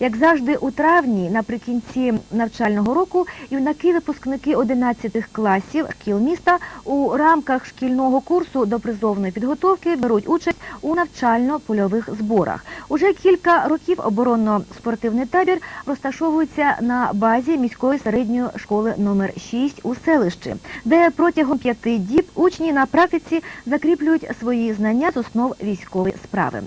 Як завжди, у травні, наприкінці навчального року, юнаки-випускники 11 класів шкіл міста у рамках шкільного курсу до призовної підготовки беруть участь у навчально-польових зборах. Уже кілька років оборонно-спортивний табір розташовується на базі міської середньої школи номер 6 у селищі, де протягом п'яти діб учні на практиці закріплюють свої знання з основ військової справи.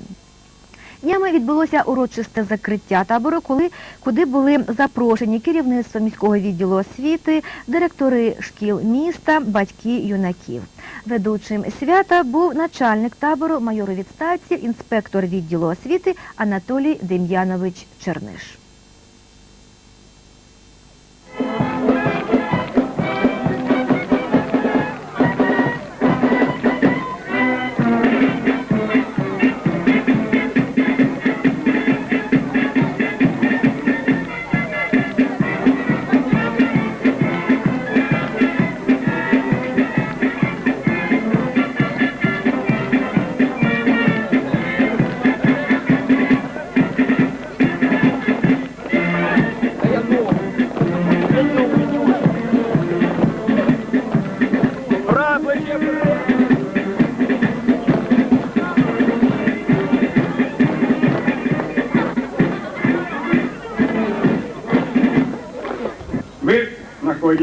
Днями відбулося урочисте закриття табору, коли куди були запрошені керівництво міського відділу освіти, директори шкіл міста, батьки юнаків. Ведучим свята був начальник табору, майор відстаці, інспектор відділу освіти Анатолій Дем'янович Черниш.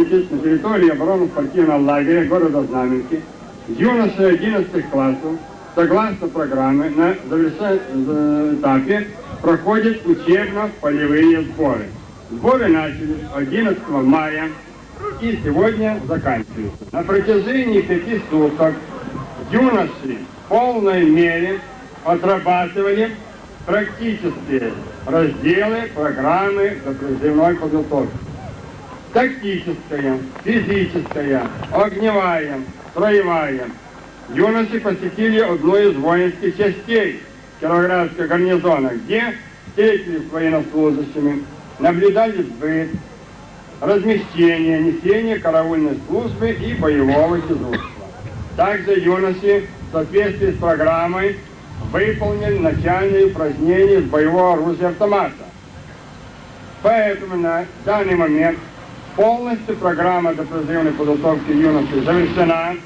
Находитесь на территории оборонно-спортивного лагеря города Знаменки. Юноши 11 классов, согласно программы, на завершающем этапе проходят учебно-полевые сборы. Сборы начались 11 мая и сегодня заканчиваются. На протяжении пяти суток юноши в полной мере отрабатывали практические разделы программы до призывной подготовки тактическая, физическая, огневая, строевая. Юноши посетили одну из воинских частей Кировоградского гарнизона, где встретились с военнослужащими, наблюдали сбыт, размещение, несение караульной службы и боевого дежурства. Также юноши в соответствии с программой выполнили начальные упражнения с боевого оружия автомата. Поэтому на данный момент полностью программа допризывной подготовки юношей завершена.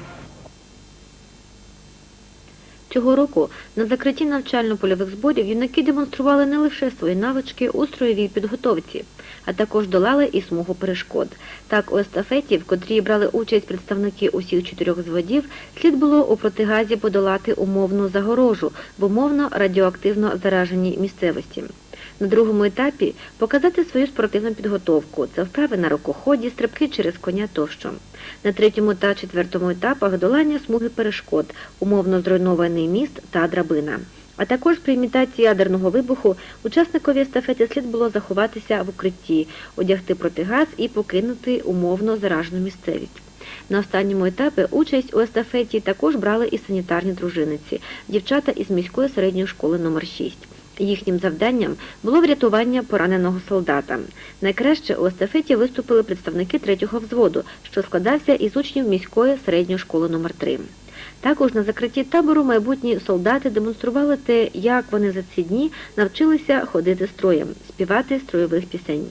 Цього року на закритті навчально-польових зборів юнаки демонстрували не лише свої навички у строєвій підготовці, а також долали і смугу перешкод. Так, у естафеті, в котрій брали участь представники усіх чотирьох зводів, слід було у протигазі подолати умовну загорожу в умовно радіоактивно зараженій місцевості. На другому етапі показати свою спортивну підготовку. Це вправи на рукоході, стрибки через коня тощо. На третьому та четвертому етапах долання смуги перешкод, умовно зруйнований міст та драбина. А також при імітації ядерного вибуху учасникові естафети слід було заховатися в укритті, одягти протигаз і покинути умовно заражену місцевість. На останньому етапі участь у естафеті також брали і санітарні дружиниці, дівчата із міської середньої школи номер 6 Їхнім завданням було врятування пораненого солдата. Найкраще у естафеті виступили представники третього взводу, що складався із учнів міської середньої школи номер 3 Також на закритті табору майбутні солдати демонстрували те, як вони за ці дні навчилися ходити строєм, співати строєвих пісень.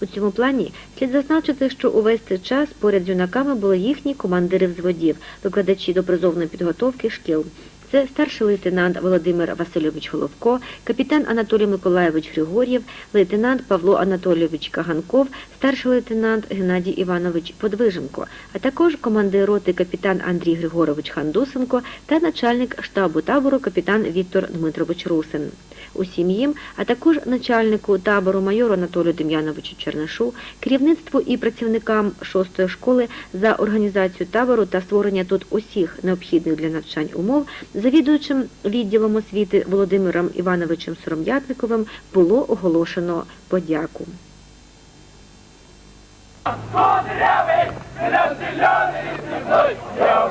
У цьому плані слід зазначити, що увесь цей час поряд з юнаками були їхні командири взводів, викладачі до призовної підготовки шкіл. Це старший лейтенант Володимир Васильович Головко, капітан Анатолій Миколайович Григор'єв, лейтенант Павло Анатолійович Каганков, старший лейтенант Геннадій Іванович Подвиженко, а також командир роти капітан Андрій Григорович Хандусенко та начальник штабу табору капітан Віктор Дмитрович Русин. Усім їм, а також начальнику табору майору Анатолію Дем'яновичу Чернишу, керівництву і працівникам шостої школи за організацію табору та створення тут усіх необхідних для навчань умов, завідуючим відділом освіти Володимиром Івановичем Сором'ятниковим було оголошено подяку. Кудрявый, разделенный земной, я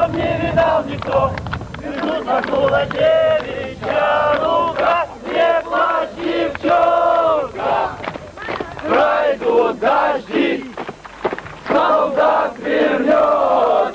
Чтоб не видал никто, Вернут нагнула девичья рука, Не плачь, девчонка, Пройдут дожди, Солдат вернется,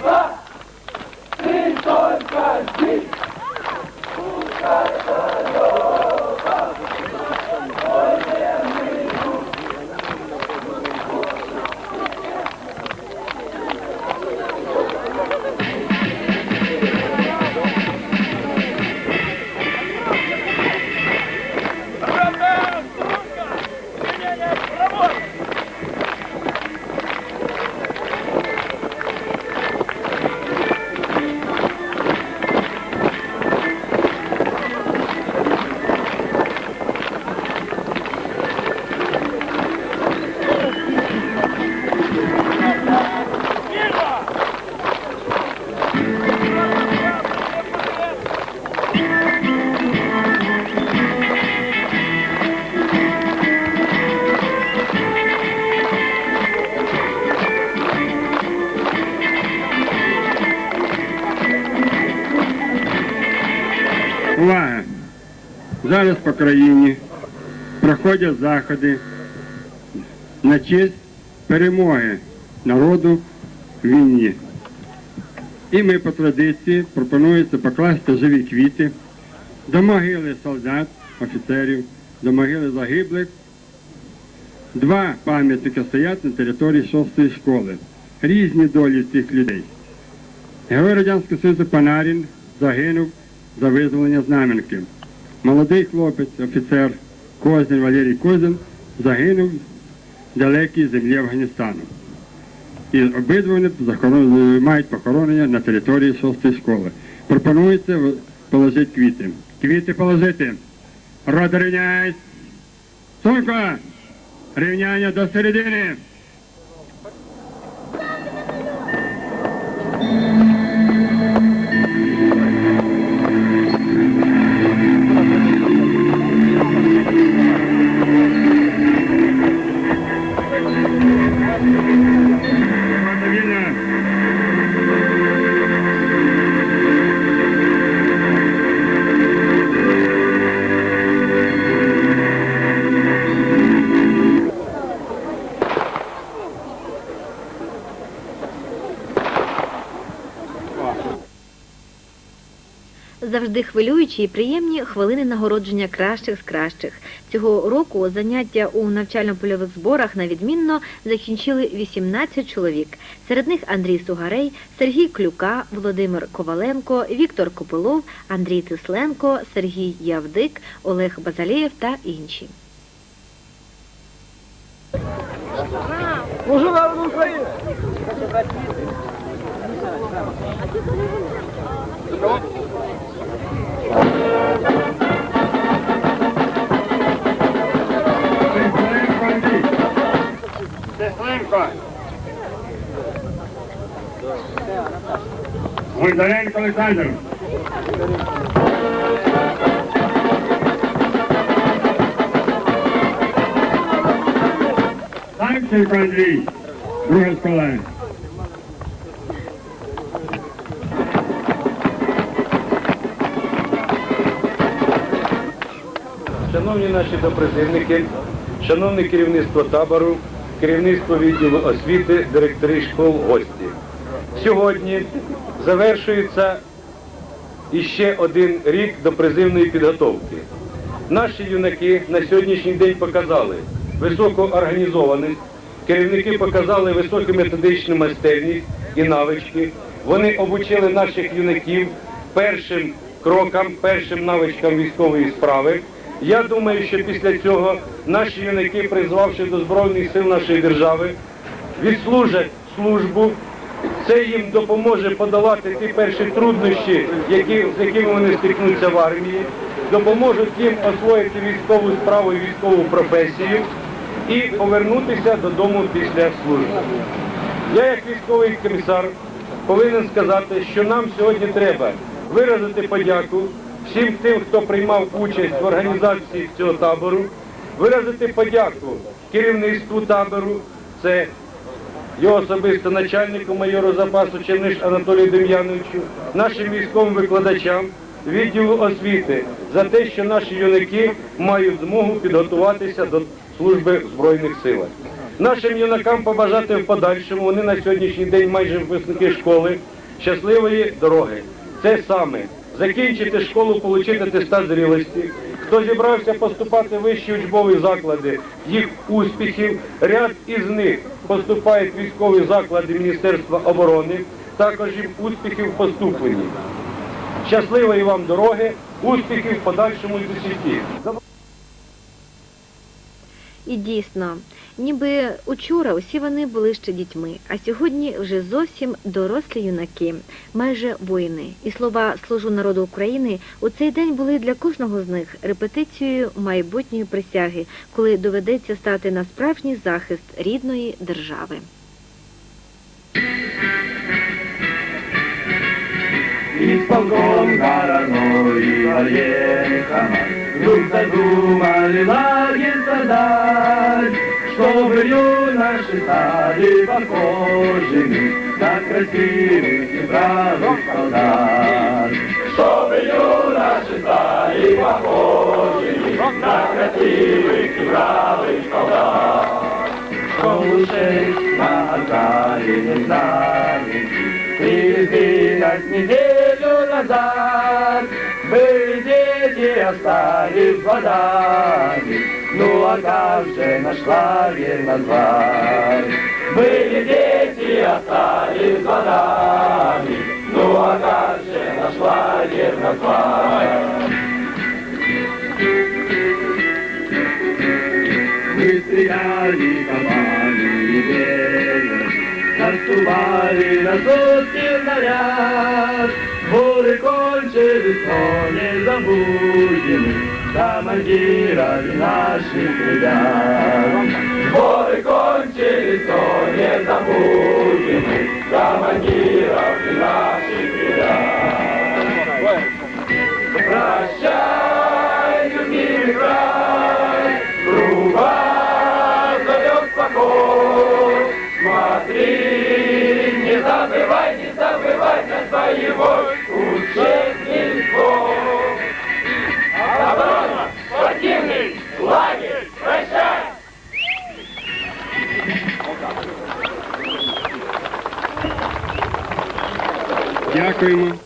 Увага! Зараз по країні проходять заходи на честь перемоги народу в війні. І ми по традиції пропонується покласти живі квіти до могили солдат, офіцерів, до могили загиблих. Два пам'ятника стоять на території шостої школи. Різні долі цих людей. Герой Радянського Союзу Панарін загинув за визволення Знам'янки. Молодий хлопець, офіцер Козин Валерій Козин загинув в далекій землі Афганістану. І обидва мають похоронення на території шостої школи. Пропонується положити квіти. Квіти положити. Рода рівняйсь. Сумка! Рівняння до середини. Завжди хвилюючі і приємні хвилини нагородження кращих з кращих. Цього року заняття у навчально-польових зборах на відмінно закінчили 18 чоловік. Серед них Андрій Сугарей, Сергій Клюка, Володимир Коваленко, Віктор Копилов, Андрій Тисленко, Сергій Явдик, Олег Базалєєв та інші. Служу народу України! Muy bien, comisario. Thank you, Brandy. Bruce Collins. Шановні наші допризивники, шановне керівництво табору, керівництво відділу освіти, директори школ, гості. Сьогодні завершується іще один рік допризивної підготовки. Наші юнаки на сьогоднішній день показали високу організованість, керівники показали високу методичну майстерність і навички. Вони обучили наших юнаків першим крокам, першим навичкам військової справи. Я думаю, що після цього наші юнаки, призвавши до Збройних сил нашої держави, відслужать службу. Це їм допоможе подолати ті перші труднощі, які, з якими вони стикнуться в армії, допоможуть їм освоїти військову справу і військову професію і повернутися додому після служби. Я, як військовий комісар, повинен сказати, що нам сьогодні треба виразити подяку всім тим, хто приймав участь в організації цього табору, виразити подяку керівництву табору, це його особисто начальнику майору запасу Черниш Анатолію Дем'яновичу, нашим військовим викладачам, відділу освіти за те, що наші юнаки мають змогу підготуватися до служби в Збройних силах. Нашим юнакам побажати в подальшому, вони на сьогоднішній день майже випускники школи, щасливої дороги. Це саме закінчити школу, отримати атестат зрілості. Хто зібрався поступати в вищі учбові заклади, їх успіхів, ряд із них поступають в військові заклади Міністерства оборони, також їм успіхів в поступленні. Щасливої вам дороги, успіхів в подальшому житті. І дійсно, ніби учора усі вони були ще дітьми, а сьогодні вже зовсім дорослі юнаки, майже воїни. І слова служу народу України у цей день були для кожного з них репетицією майбутньої присяги, коли доведеться стати на справжній захист рідної держави. Исполком гороной барьер команд Вдруг задумали лагерь создать Чтобы юноши стали похожими На красивых и бравых солдат Чтобы юноши стали похожими На красивых и бравых солдат Школу шесть на окраине знаменитых Привезли нас неделю назад Были дети, остались водами Ну а как же наш лагерь назвать? Были дети, остались водами Ну а как же наш лагерь назвать? Мы стреляли команды верно Наступали на сутки наряд Буры кончились, но не забудем командирами наших ребят. Сборы кончились, то не забудем командиров наших ребят. Прощай, любимый брат. history